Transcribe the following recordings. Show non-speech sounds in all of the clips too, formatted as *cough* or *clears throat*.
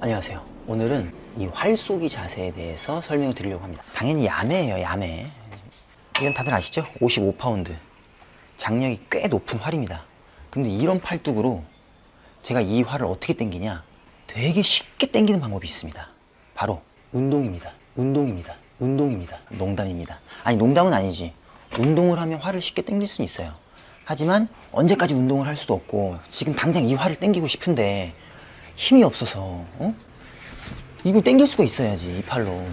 안녕하세요. 오늘은 이 활쏘기 자세에 대해서 설명을 드리려고 합니다. 당연히 야매예요, 야매. 이건 다들 아시죠? 55파운드. 장력이 꽤 높은 활입니다. 근데 이런 팔뚝으로 제가 이 활을 어떻게 당기냐? 되게 쉽게 당기는 방법이 있습니다. 바로 운동입니다. 운동입니다. 운동입니다. 농담입니다. 아니, 농담은 아니지. 운동을 하면 활을 쉽게 당길 수는 있어요. 하지만 언제까지 운동을 할 수도 없고 지금 당장 이 활을 당기고 싶은데 힘이 없어서 어? 이걸 당길 수가 있어야지 이 팔로.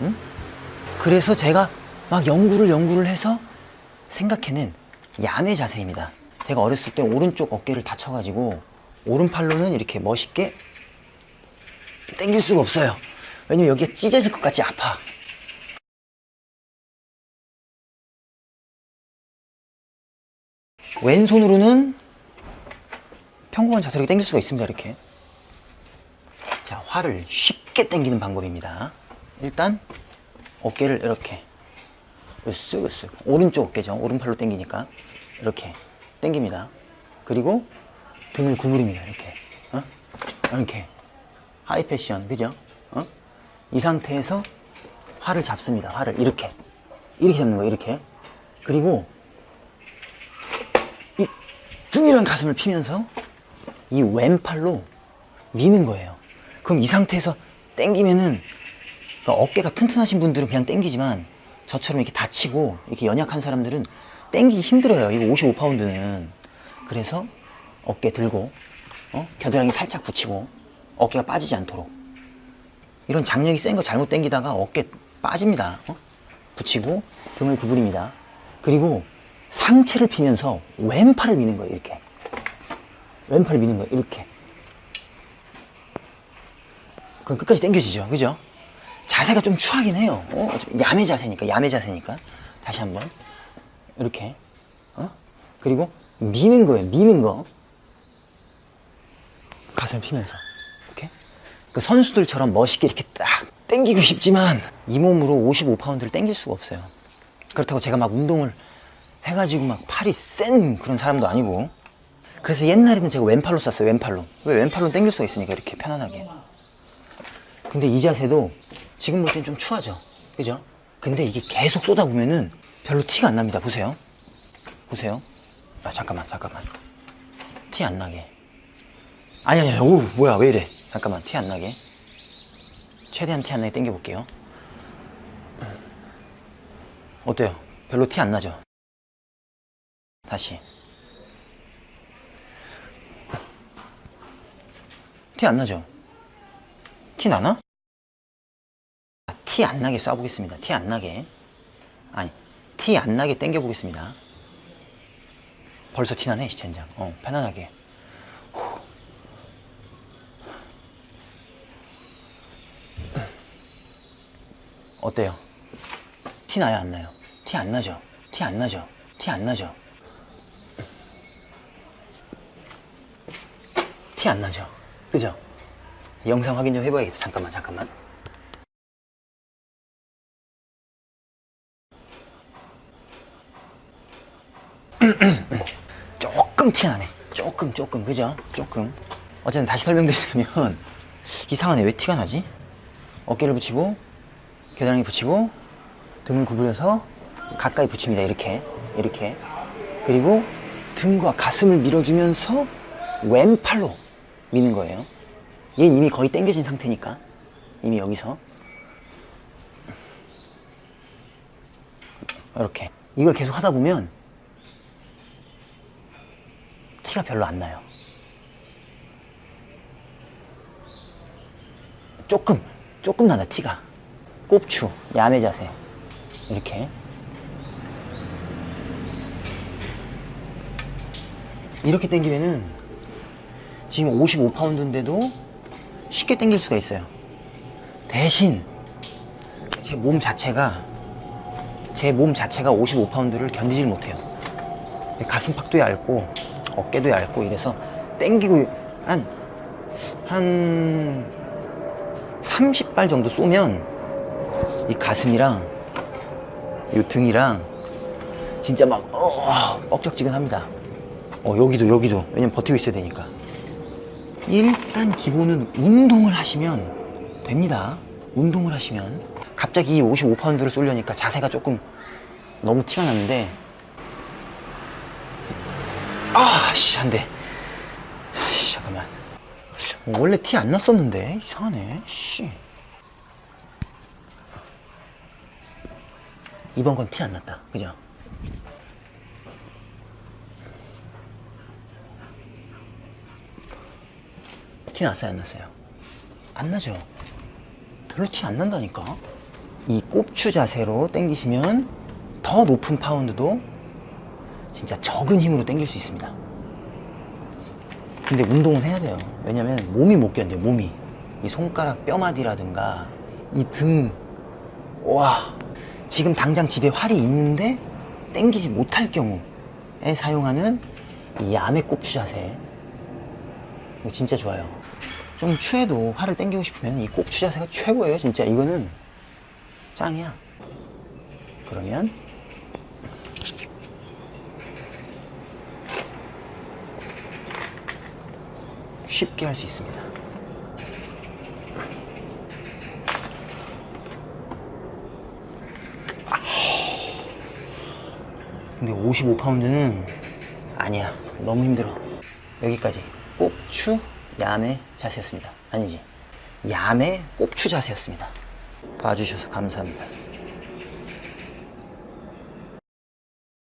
응? 그래서 제가 막 연구를 연구를 해서 생각해낸 야매 자세입니다. 제가 어렸을 때 오른쪽 어깨를 다쳐가지고 오른팔로는 이렇게 멋있게 당길 수가 없어요. 왜냐면 여기가 찢어질 것 같이 아파. 왼손으로는 평범한 자세로 당길 수가 있습니다 이렇게. 자 활을 쉽게 당기는 방법입니다. 일단 어깨를 이렇게 쓱쓱 오른쪽 어깨죠. 오른팔로 당기니까 이렇게 당깁니다. 그리고 등을 구부립니다. 이렇게 어? 이렇게. 하이 패션 그죠? 어? 이 상태에서 활을 잡습니다. 활을 이렇게. 이렇게 잡는 거예요 이렇게. 그리고 이 등이랑 가슴을 피면서 이 왼팔로 미는 거예요. 그럼 이 상태에서 당기면은 그러니까 어깨가 튼튼하신 분들은 그냥 당기지만 저처럼 이렇게 다치고 이렇게 연약한 사람들은 당기기 힘들어요. 이거 55파운드는. 그래서 어깨 들고 어? 겨드랑이 살짝 붙이고 어깨가 빠지지 않도록 이런 장력이 센 거 잘못 당기다가 어깨 빠집니다. 어? 붙이고 등을 구부립니다. 그리고 상체를 피면서 왼팔을 미는 거예요. 이렇게. 왼팔을 미는 거예요. 이렇게. 그럼 끝까지 당겨지죠. 그죠? 자세가 좀 추하긴 해요. 어? 어차피 야매 자세니까, 야매 자세니까. 다시 한 번. 이렇게. 어? 그리고 미는 거예요. 미는 거. 가슴을 피면서. 이렇게. 그 선수들처럼 멋있게 이렇게 딱 당기고 싶지만 이 몸으로 55파운드를 당길 수가 없어요. 그렇다고 제가 막 운동을 해가지고 막 팔이 센 그런 사람도 아니고 그래서 옛날에는 제가 왼팔로 쐈어요 왼팔로 왜 왼팔로 당길 수가 있으니까 이렇게 편안하게 근데 이 자세도 지금 볼 땐 좀 추하죠? 그죠? 근데 이게 계속 쏘다 보면은 별로 티가 안 납니다. 보세요. 보세요. 아 잠깐만 잠깐만. 티 안 나게. 아니 아니 오 뭐야 왜 이래? 잠깐만 티 안 나게. 최대한 티 안 나게 당겨 볼게요. 어때요? 별로 티 안 나죠? 다시. 티 안 나죠? 티 나나? 티 안 나게 쏴보겠습니다. 티 안 나게. 아니, 티 안 나게 당겨보겠습니다. 벌써 티 나네, 시첸장. 어, 편안하게. 후. 어때요? 티 나요, 안 나요? 티 안 나죠? 티 안 나죠? 티 안 나죠? 티 안 나죠? 그죠? 영상 확인 좀 해봐야겠다. 잠깐만, 잠깐만. *clears throat* 조금 티가 나네. 조금, 조금, 그죠? 조금. 어쨌든 다시 설명드리자면, *laughs* 이상하네. 왜 티가 나지? 어깨를 붙이고, 겨드랑이 붙이고, 등을 구부려서 가까이 붙입니다. 이렇게. 이렇게. 그리고 등과 가슴을 밀어주면서 왼팔로 미는 거예요. 얘는 이미 거의 당겨진 상태니까. 이미 여기서. 이렇게. 이걸 계속 하다 보면 티가 별로 안 나요. 조금, 조금 나다, 티가. 꼽추, 야매 자세. 이렇게. 이렇게 당기면은 지금 55파운드인데도 쉽게 당길 수가 있어요. 대신 제 몸 자체가 제 몸 자체가 55파운드를 견디질 못해요. 가슴팍도 얇고 어깨도 얇고 이래서 당기고 한, 한 30발 정도 쏘면 이 가슴이랑 이 등이랑 진짜 막, 어, 뻑적지근합니다. 어, 여기도, 여기도. 왜냐면 버티고 있어야 되니까. 일단 기본은 운동을 하시면 됩니다. 운동을 하시면 갑자기 이 55파운드를 쏠려니까 자세가 조금 너무 티가 났는데 아, 씨, 안 돼. 씨, 잠깐만. 어, 원래 티 안 났었는데 이상하네. 씨. 이번 건 티 안 났다. 그죠? 티 났어요, 안 났어요? 안 나죠? 별로 티 안 난다니까? 이 꼽추 자세로 당기시면 더 높은 파운드도 진짜 적은 힘으로 당길 수 있습니다. 근데 운동은 해야 돼요. 왜냐면 몸이 못 견뎌요, 몸이. 이 손가락 뼈마디라든가 이 등, 와. 지금 당장 집에 활이 있는데 당기지 못할 경우에 사용하는 이 야매 꼽추 자세. 이거 진짜 좋아요. 좀 추해도 활을 당기고 싶으면 이 꼽추 자세가 최고예요, 진짜. 이거는 짱이야. 그러면 쉽게 할 수 있습니다. 근데 55파운드는 아니야. 너무 힘들어. 여기까지. 꼽추 야매 자세였습니다. 아니지. 야매 꼽추 자세였습니다. 봐주셔서 감사합니다.